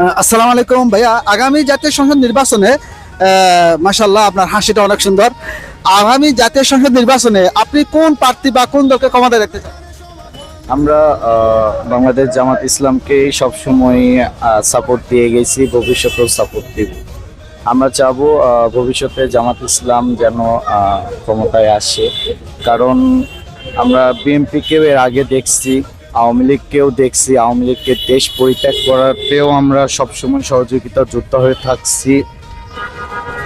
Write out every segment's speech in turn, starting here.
আসসালামু আলাইকুম ভাইয়া। আগামী জাতীয় সংসদ নির্বাচনে মাসাল্লাহ আপনার হাসিটা অনেক সুন্দর। আগামী জাতীয় সংসদ নির্বাচনে আপনি কোন প্রার্থী বা কোন দলকে ক্ষমতায় দেখতে চান? আমরা বাংলাদেশ জামাত ইসলামকে সবসময় সাপোর্ট দিয়ে গেছি, ভবিষ্যতেও সাপোর্ট দিব। আমরা চাবো ভবিষ্যতে জামাত ইসলাম যেন ক্ষমতায় আসে। কারণ আমরা বিএনপিকেও এর আগে দেখছি আওয়ামী লীগকেও দেখছি, আওয়ামী লীগকে দেশ পরিত্যাগ করাতেও আমরা সবসময় সহযোগিতা যুক্ত হয়ে থাকছি।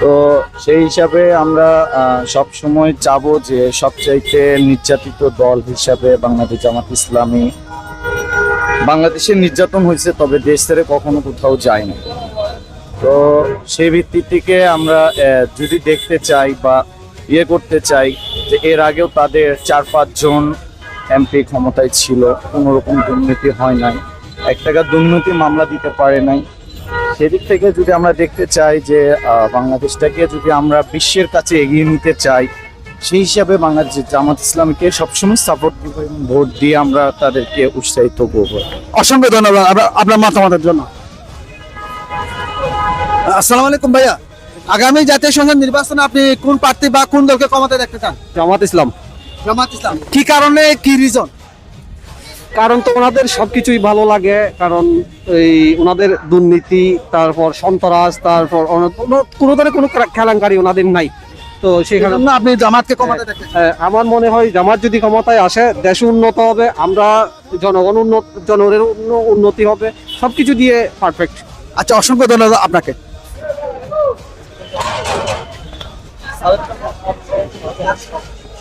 তো সেই হিসাবে আমরা সব সময় চাবো যে সবচাইতে নির্যাতিত দল হিসাবে বাংলাদেশ জামাত ইসলামী বাংলাদেশে নির্যাতন হয়েছে, তবে দেশ ছেড়ে কখনো কোথাও যায় না। তো সেই ভিত্তি থেকে আমরা যদি দেখতে চাই বা ইয়ে করতে চাই যে এর আগেও তাদের চার পাঁচজন এমপি ক্ষমতায় ছিল কোনো রকম দুর্নীতি হয় নাই। এক টাকা দুর্নীতি মামলা দিতে পারে নাই। সেদিক থেকে যদি আমরা দেখতে চাই যে বাংলাদেশটাকে যদি আমরা বিশ্বের কাছে এগিয়ে নিতে চাই সেই হিসাবে বাংলাদেশ জামাত ইসলামকে সবসময় সাপোর্ট দিব এবং ভোট দিয়ে আমরা তাদেরকে উৎসাহিত করব। অসংখ্য ধন্যবাদ আপনার- মতামতের জন্য। আসসালামু আলাইকুম ভাইয়া। আগামী জাতীয় সংসদ নির্বাচনে আপনি কোন প্রার্থী বা কোন দলকে ক্ষমতায় দেখতে চান? জামাত ইসলাম। জামাত ইসলাম। কি কারণে? কি রিজন কারণ তো ওনাদের সবকিছুই ভালো লাগে কারণ এই ওনাদের দুর্নীতি তারপর সন্ত্রাস তারপর কোনো- কোনো ধরনের কোনো খেলাঙ্কারি ওনাদের নাই। তো সেখানে আপনি জামাতকে দেখতে চান আহ, আমার মনে হয় জামাত যদি ক্ষমতায় আসে দেশ উন্নত হবে আমরা জনগণ উন্নত জনগণের উন্নতি হবে সবকিছু দিয়ে পারফেক্ট আচ্ছা অসংখ্য ধন্যবাদ আপনাকে।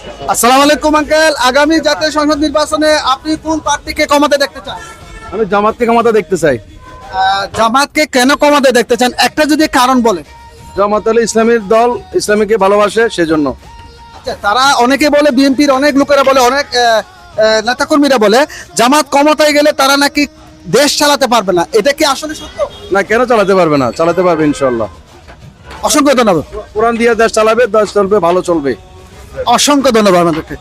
আসসালামু আলাইকুম আঙ্কেল আগামী জাতীয় সংসদ নির্বাচনে আপনি কোন প্রার্থীকে ক্ষমতায় দেখতে চান? আমি জামাতকে ক্ষমতা দেখতে চাই। জামাতকে কেন ক্ষমতায় দেখতে চান? একটা যদি কারণ জামাত হলো ইসলামের দল ইসলামীকে ভালোবাসে সেজন্য। আচ্ছা তারা অনেকে বলে বিএনপির অনেক লোকেরা বলে অনেক নেতাকর্মীরা বলে জামাত ক্ষমতায় গেলে তারা নাকি দেশ চালাতে পারবে না। এটা কি আসলে সত্য? না কেন চালাতে পারবে না? চালাতে পারবে ইনশাল্লাহ অসংখ্য ধন্যবাদ। কোরআন দিয়ে দেশ চালাবে দেশ চলবে ভালো চলবে। অসংখ্য ধন্যবাদ আমাদেরকে।